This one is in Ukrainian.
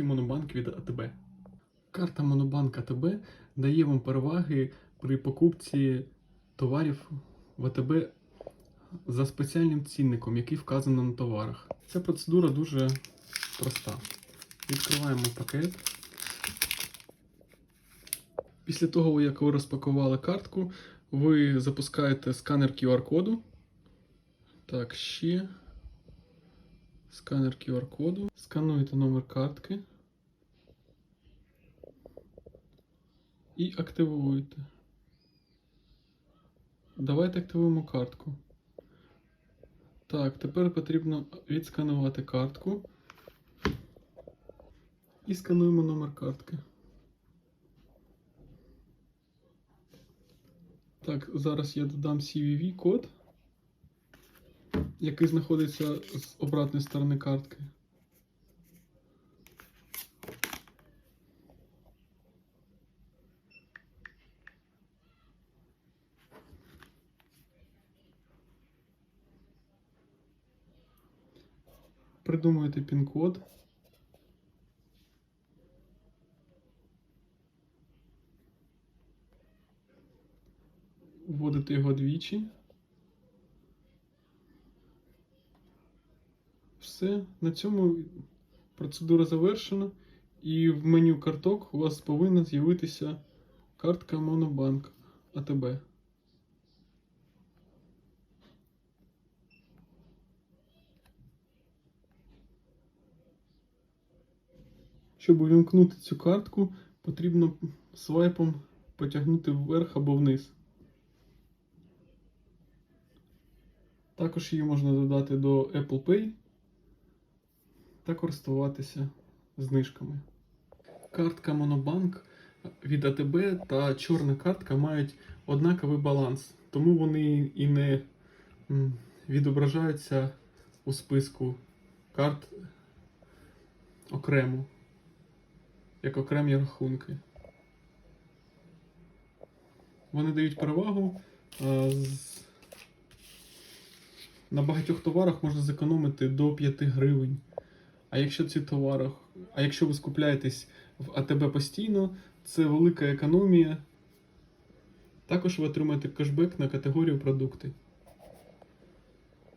картки Монобанк від АТБ. Карта Монобанк АТБ дає вам переваги при покупці товарів в АТБ за спеціальним цінником, який вказано на товарах. Ця процедура дуже проста. Відкриваємо пакет. Після того, як ви розпакували картку, ви запускаєте сканер QR-коду. Так, ще. Сканер QR-коду. Скануєте номер картки. І активуєте. Давайте активуємо картку. Так, тепер потрібно відсканувати картку. І скануємо номер картки. Так, зараз я додам CVV код, який знаходиться з обратної сторони картки. Придумуєте пін-код. Вводите його двічі. Все, на цьому процедура завершена. І в меню карток у вас повинна з'явитися картка Монобанк АТБ. Щоб увімкнути цю картку, потрібно свайпом потягнути вверх або вниз. Також її можна додати до Apple Pay та користуватися знижками. Картка Monobank від АТБ та чорна картка мають однаковий баланс, тому вони і не відображаються у списку карт окремо, як окремі рахунки. Вони дають перевагу. На багатьох товарах можна зекономити до 5 гривень. А якщо ці товари, а якщо ви скупляєтесь в АТБ постійно, це велика економія. Також ви отримаєте кешбек на категорію продукти.